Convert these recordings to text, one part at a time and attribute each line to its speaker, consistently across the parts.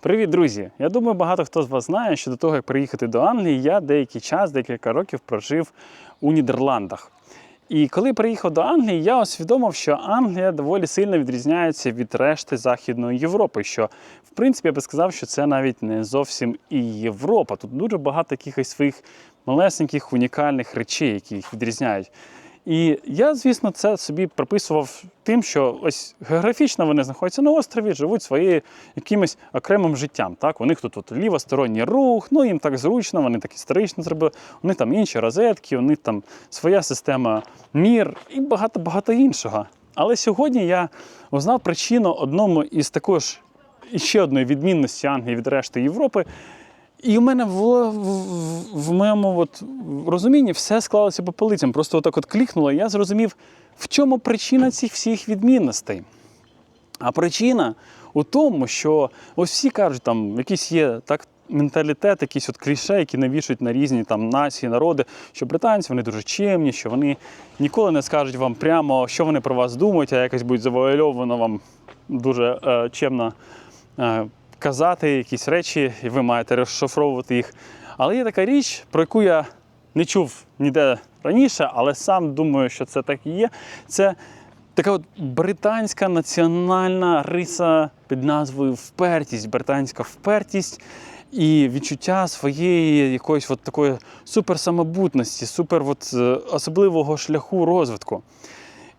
Speaker 1: Привіт, друзі! Я думаю, багато хто з вас знає, що до того, як приїхати до Англії, я деякий час, декілька років прожив у Нідерландах. І коли приїхав до Англії, я усвідомив, що Англія доволі сильно відрізняється від решти Західної Європи. Що, в принципі, я би сказав, що це навіть не зовсім і Європа. Тут дуже багато якихось своїх малесеньких унікальних речей, які їх відрізняють. І я, звісно, це собі приписував тим, що ось географічно вони знаходяться на острові, живуть своєю якимось окремим життям. Так, у них тут от лівосторонній рух, ну їм так зручно, вони так історично зробили. У них там інші розетки, у них там своя система мір і багато-багато іншого. Але сьогодні я узнав причину одному із також ще одної відмінності Англії від решти Європи. І в мене в, в, в моєму от розумінні все склалося по полицям. Просто отак от клікнуло, і я зрозумів, в чому причина цих всіх відмінностей. А причина у тому, що ось всі кажуть, там якийсь є так. Менталітет, якісь от кліше, які навішують на різні там нації, народи, що британці вони дуже чемні, що вони ніколи не скажуть вам прямо, що вони про вас думають, а якось будуть завуальовано вам дуже е, чемно е, казати якісь речі, і ви маєте розшифровувати їх. Але є така річ, про яку я не чув ніде раніше, але сам думаю, що це так і є. Це така от британська національна риса під назвою впертість, британська впертість і відчуття своєї якоїсь от такої суперсамобутності, супер от, е, особливого шляху розвитку.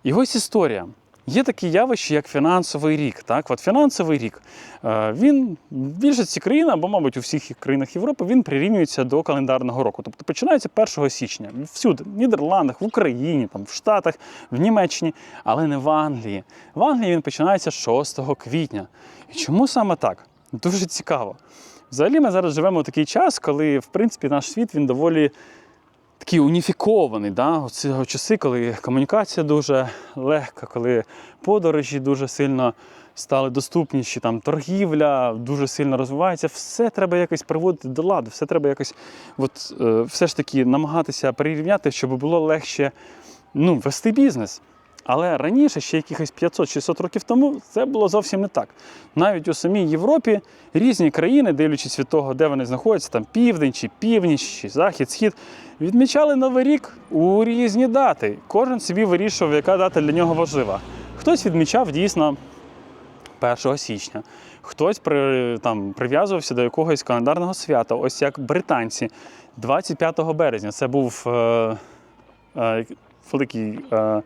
Speaker 1: І ось історія. Є таке явище, як фінансовий рік. Так? От фінансовий рік е, він в більшості країн, або, мабуть, у всіх країнах Європи, він прирівнюється до календарного року. Тобто починається 1 січня. Всюди, в Нідерландах, в Україні, там, в Штатах, в Німеччині, але не в Англії. В Англії він починається 6 квітня. І чому саме так? Дуже цікаво. Взагалі, ми зараз живемо у такий час, коли, в принципі, наш світ він доволі такий уніфікований. Да? Ці часи, коли комунікація дуже легка, коли подорожі дуже сильно стали доступніші, там торгівля дуже сильно розвивається, все треба якось приводити до ладу, все треба якось от, е, все ж таки намагатися прирівняти, щоб було легше ну, вести бізнес. Але раніше, ще якихось 500-600 років тому, це було зовсім не так. Навіть у самій Європі різні країни, дивлячись від того, де вони знаходяться, там південь чи північ, чи захід, схід, відмічали Новий рік у різні дати. Кожен собі вирішував, яка дата для нього важлива. Хтось відмічав дійсно 1 січня, хтось при, там, прив'язувався до якогось календарного свята, ось як британці, 25 березня. Це був е, е, великий. Е,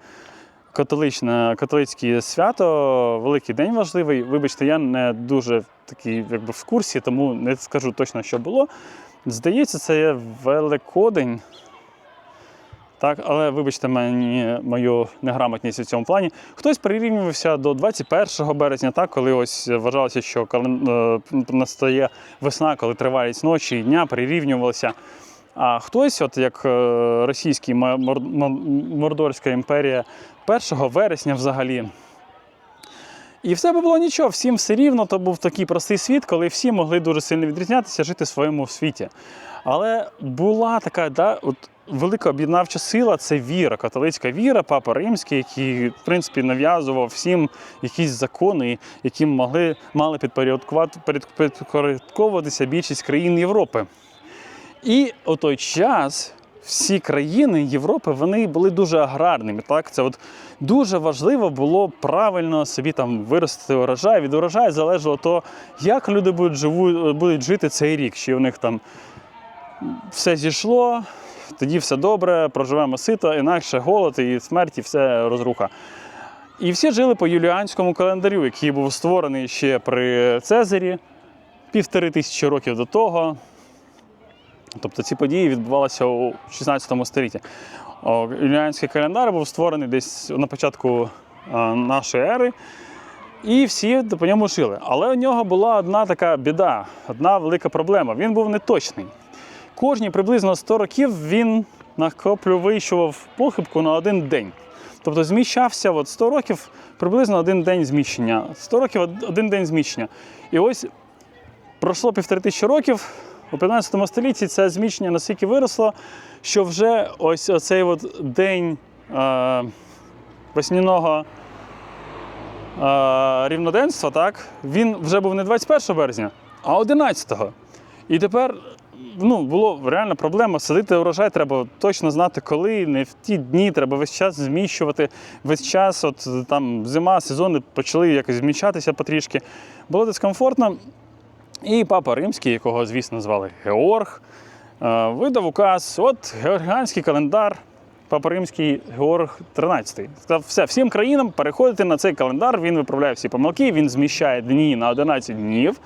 Speaker 1: католичне, католицьке свято, великий день важливий. Вибачте, я не дуже такий якби в курсі, тому не скажу точно, що було. Здається, це є Великодень. Так, але вибачте мені мою неграмотність у цьому плані. Хтось прирівнювався до 21 березня, так, коли ось вважалося, що е, настає весна, коли тривалість ночі і дня, прирівнювалися. А хтось, от як е, ма- мордорська імперія, 1 вересня взагалі. І все би було нічого, всім все рівно, то був такий простий світ, коли всі могли дуже сильно відрізнятися, жити в своєму світі. Але була така да, от, велика об'єднавча сила це віра, католицька віра, папа римський, який, в принципі, нав'язував всім якісь закони, яким могли, мали підпорядковуватися більшість країн Європи. І у той час всі країни Європи вони були дуже аграрними. Так, це от дуже важливо було правильно собі там виростити урожай. Від урожаю залежало то, як люди будуть живу, будуть жити цей рік. Чи у них там все зійшло, тоді все добре, проживемо сито, інакше голод і смерть, і все розруха. І всі жили по юліанському календарю, який був створений ще при Цезарі півтори тисячі років до того. Тобто ці події відбувалися у 16 столітті. Юліанський календар був створений десь на початку е, нашої ери, і всі по ньому жили. Але у нього була одна така біда, одна велика проблема. Він був неточний. Кожні приблизно 100 років він накоплював похибку на один день. Тобто зміщався от 100 років приблизно один день зміщення. 100 років один день зміщення. І ось пройшло півтори тисячі років. У 15 столітті це зміщення настільки виросло, що вже ось оцей от день е, весняного е, рівноденства, так, він вже був не 21 березня, а 11-го. І тепер ну, було реально проблема. Садити урожай треба точно знати, коли, не в ті дні, треба весь час зміщувати. Весь час, от там зима, сезони почали якось зміщатися потрішки. Було дискомфортно. І папа римський, якого, звісно, звали Георг, е, видав указ: от георгіанський календар. Папа Римський Георг XIII. Сказав, все, всім країнам переходити на цей календар, він виправляє всі помилки, він зміщає дні на 11 днів.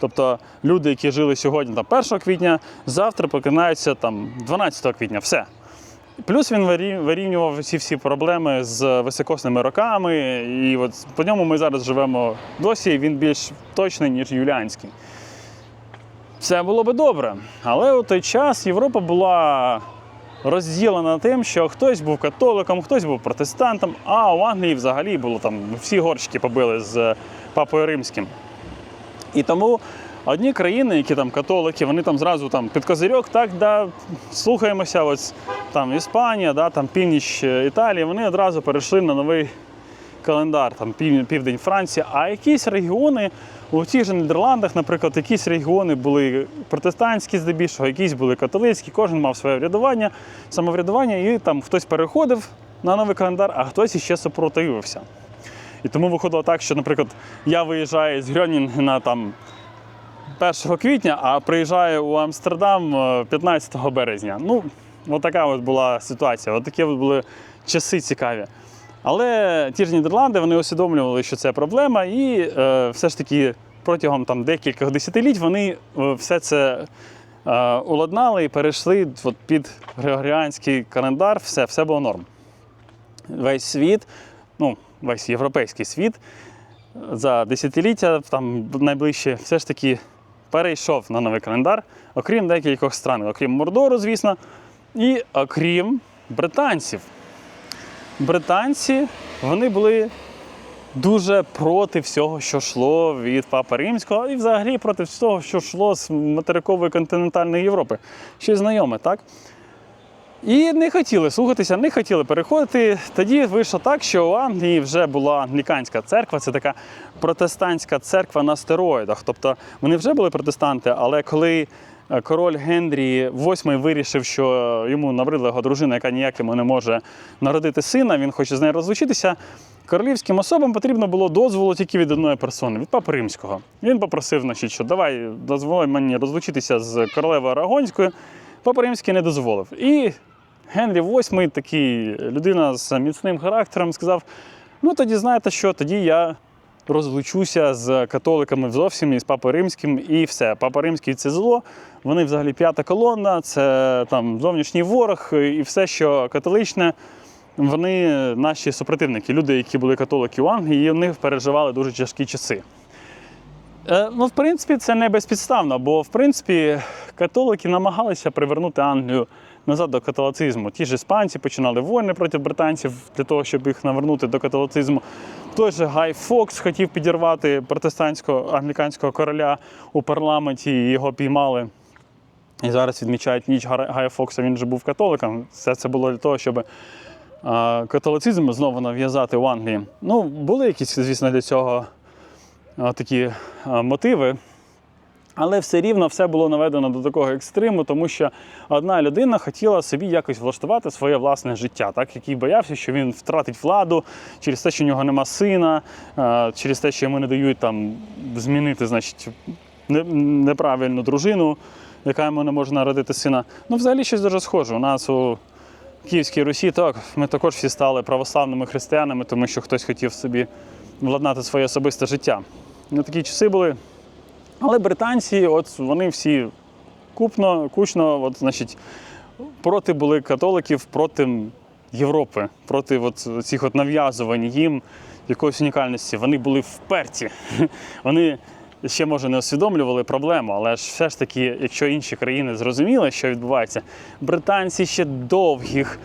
Speaker 1: Тобто люди, які жили сьогодні там, 1 квітня, завтра покинаються там 12 квітня. Все. Плюс він вирівнював всі всі проблеми з високосними роками, і от по ньому ми зараз живемо досі. Він більш точний, ніж юліанський. Все було би добре. Але у той час Європа була розділена тим, що хтось був католиком, хтось був протестантом, а у Англії взагалі було там всі горщики побили з папою римським. І тому одні країни, які там католики, вони там зразу там під козирьок, так, да, слухаємося, ось там Іспанія, да, там північ е, Італії, вони одразу перейшли на новий календар, там південь Франції, а якісь регіони у тих же Нідерландах, наприклад, якісь регіони були протестантські здебільшого, якісь були католицькі, кожен мав своє врядування, самоврядування, і там хтось переходив на новий календар, а хтось іще супротивився. І тому виходило так, що, наприклад, я виїжджаю з Грьонінгена там 1 квітня, а приїжджаю у Амстердам е, 15 березня. Ну, от така от була ситуація. От такі от були часи цікаві. Але ті ж Нідерланди вони усвідомлювали, що це проблема, і е, все ж таки протягом там, декількох десятиліть вони е, все це е, уладнали і перейшли от, під Григоріанський календар, все, все було норм. Весь світ, ну, весь європейський світ за десятиліття, там найближче, все ж таки перейшов на новий календар, окрім декількох стран, окрім Мордору, звісно, і окрім британців. Британці вони були дуже проти всього, що йшло від Папи Римського, і взагалі проти всього, що йшло з материкової континентальної Європи. Ще знайоме, так? І не хотіли слухатися, не хотіли переходити. Тоді вийшло так, що у Англії вже була англіканська церква, це така протестантська церква на стероїдах. Тобто вони вже були протестанти, але коли е, король Генрі VIII вирішив, що йому набридла його дружина, яка ніяк йому не може народити сина, він хоче з нею розлучитися. Королівським особам потрібно було дозволу тільки від одної персони, від папи римського. Він попросив, значить, що давай дозволи мені розлучитися з королевою Арагонською. Папа Римський не дозволив. І Генрі VIII, такий людина з міцним характером, сказав: ну тоді знаєте що, тоді я розлучуся з католиками зовсім і з Папою Римським, і все. Папа Римський це зло. Вони взагалі п'ята колона, це там зовнішній ворог, і все, що католичне. Вони наші супротивники, люди, які були католики у Англії, і вони переживали дуже тяжкі часи. Е, Ну, в принципі, це не безпідставно, бо в принципі католики намагалися привернути Англію назад до католицизму. Ті ж іспанці починали війни проти британців для того, щоб їх навернути до католицизму. Той же Гай Фокс хотів підірвати протестантського англіканського короля у парламенті, і його піймали. І зараз відмічають ніч Гая Фокса, він же був католиком. Все це було для того, щоб католицизм знову нав'язати в Англії. Ну, були якісь, звісно, для цього такі мотиви. Але все рівно все було наведено до такого екстриму, тому що одна людина хотіла собі якось влаштувати своє власне життя, так який боявся, що він втратить владу через те, що у нього нема сина, е, через те, що йому не дають там змінити, значить, неправильну дружину, яка йому не може народити сина. Ну, взагалі щось дуже схоже. У нас у Київській Русі так, ми також всі стали православними християнами, тому що хтось хотів собі владнати своє особисте життя. Ну, такі часи були. Але британці, от вони всі купно, кучно, от, значить, проти були католиків, проти Європи, проти от цих от нав'язувань їм якоїсь унікальності. Вони були вперті. Вони ще, може, не усвідомлювали проблему, але ж все ж таки, якщо інші країни зрозуміли, що відбувається, британці ще довгих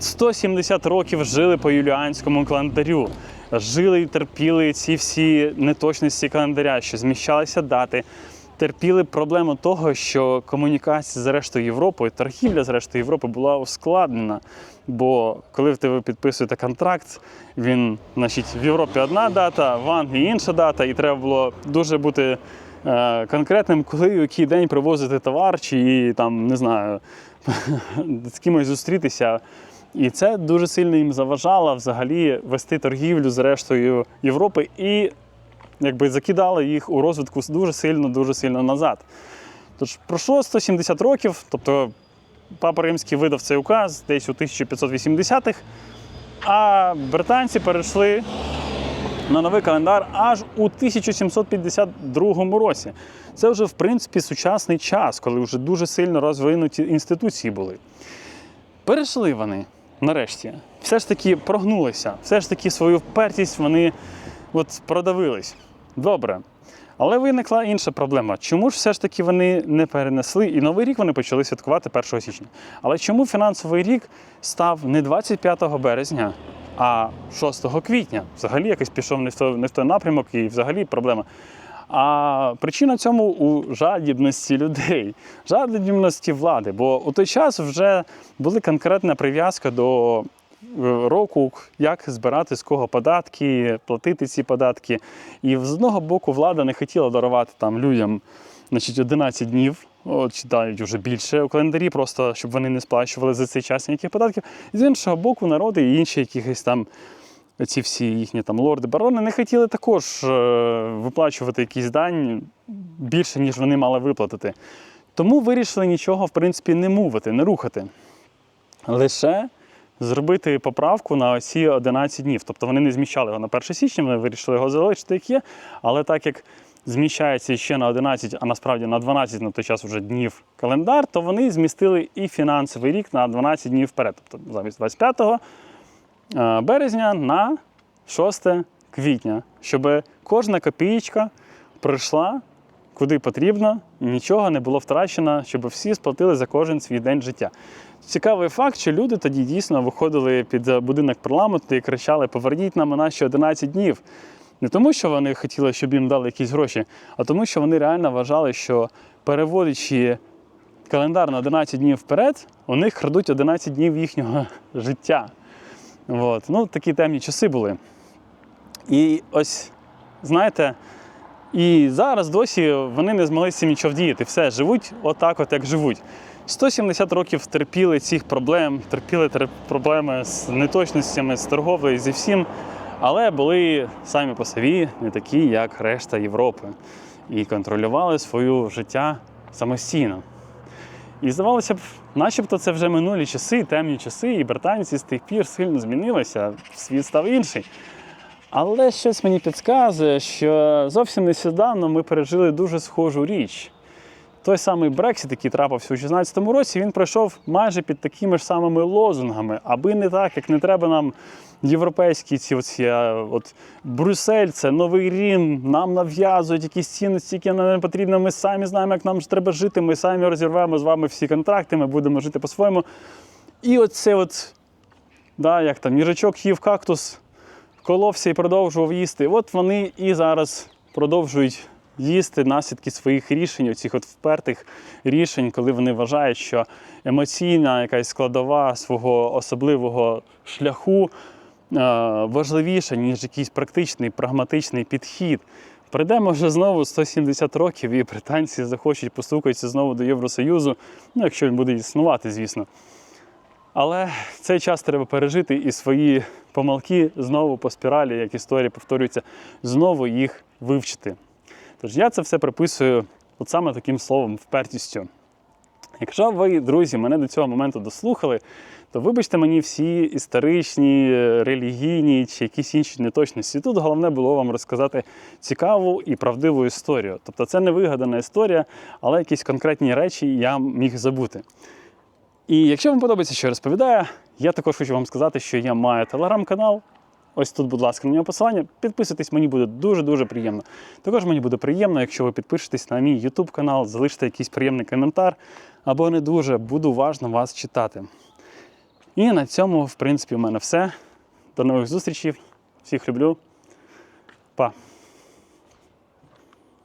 Speaker 1: 170 років жили по юліанському календарю. Жили і терпіли ці всі неточності календаря, що зміщалися дати. Терпіли проблему того, що комунікація з рештою Європою, торгівля з рештою Європи була ускладнена. Бо коли в тебе підписуєте контракт, він, значить, в Європі одна дата, в Англії інша дата, і треба було дуже бути е, конкретним, коли у який день привозити товар, чи там, не знаю, з кимось зустрітися. І це дуже сильно їм заважало взагалі вести торгівлю з рештою Європи і якби закидало їх у розвитку дуже сильно, дуже сильно назад. Тож пройшло 170 років, тобто Папа Римський видав цей указ десь у 1580-х, а британці перейшли на новий календар аж у 1752 році. Це вже, в принципі, сучасний час, коли вже дуже сильно розвинуті інституції були. Перейшли вони нарешті. Все ж таки прогнулися, все ж таки свою впертість вони от продавились. Добре. Але виникла інша проблема. Чому ж все ж таки вони не перенесли і новий рік вони почали святкувати 1 січня? Але чому фінансовий рік став не 25 березня, а 6 квітня? Взагалі якось пішов не в той, не в той напрямок і взагалі проблема. А причина цьому у жадібності людей, жадібності влади. Бо у той час вже була конкретна прив'язка до е, року, як збирати з кого податки, платити ці податки. І з одного боку влада не хотіла дарувати там людям значить, 11 днів, от, чи навіть вже більше у календарі, просто щоб вони не сплачували за цей час ніяких податків. І з іншого боку, народи і інші якісь там ці всі їхні там лорди, барони не хотіли також е, виплачувати якісь дань більше, ніж вони мали виплатити. Тому вирішили нічого, в принципі, не мовити, не рухати. Лише зробити поправку на оці 11 днів. Тобто вони не зміщали його на 1 січня, вони вирішили його залишити як є. Але так як зміщається ще на 11, а насправді на 12 на той час вже днів календар, то вони змістили і фінансовий рік на 12 днів вперед. Тобто замість 25 е, березня на 6 квітня, щоб кожна копієчка прийшла куди потрібно, нічого не було втрачено, щоб всі сплатили за кожен свій день життя. Цікавий факт, що люди тоді дійсно виходили під е, будинок парламенту і кричали: Поверніть нам наші 11 днів. Не тому, що вони хотіли, щоб їм дали якісь гроші, а тому, що вони реально вважали, що переводячи календар на 11 днів вперед, у них крадуть 11 днів їхнього життя. От. Ну, такі темні часи були. І ось, знаєте, і зараз досі вони не змогли з нічого вдіяти. Все, живуть отак, от як живуть. 170 років терпіли цих проблем, терпіли тер- проблеми з неточностями, з торговлею, зі всім, але були самі по собі не такі, як решта Європи, і контролювали своє життя самостійно. І здавалося б, начебто це вже минулі часи, темні часи, і британці з тих пір сильно змінилися, світ став інший. Але щось мені підказує, що зовсім нещодавно ми пережили дуже схожу річ. Той самий Брексит, який трапився у 2016 році, він пройшов майже під такими ж самими лозунгами, аби не так, як не треба нам європейські ці оці, от Брюссель, це новий Рім, нам нав'язують якісь цінності, які нам не потрібні. Ми самі знаємо, як нам треба жити. Ми самі розірвемо з вами всі контракти, ми будемо жити по-своєму. І оце от, да, як там, їжачок їв кактус, коловся і продовжував їсти. От вони і зараз продовжують їсти наслідки своїх рішень, оцих от впертих рішень, коли вони вважають, що емоційна якась складова свого особливого шляху е, важливіша, ніж якийсь практичний, прагматичний підхід. Прийдемо вже знову 170 років, і британці захочуть постукатися знову до Євросоюзу, ну якщо він буде існувати, звісно. Але цей час треба пережити і свої помилки знову по спіралі, як історія повторюється, знову їх вивчити. Тож я це все приписую от саме таким словом впертістю. Якщо ви, друзі, мене до цього моменту дослухали, то вибачте мені всі історичні, релігійні чи якісь інші неточності. Тут головне було вам розказати цікаву і правдиву історію. Тобто це не вигадана історія, але якісь конкретні речі я міг забути. І якщо вам подобається, що я розповідаю, я також хочу вам сказати, що я маю телеграм-канал. Ось тут, будь ласка, на нього посилання. Підписуйтесь, мені буде дуже-дуже приємно. Також мені буде приємно, якщо ви підпишетесь на мій YouTube канал, залишите якийсь приємний коментар або не дуже, буду уважно вас читати. І на цьому, в принципі, у мене все. До нових зустрічей. Всіх люблю. Па!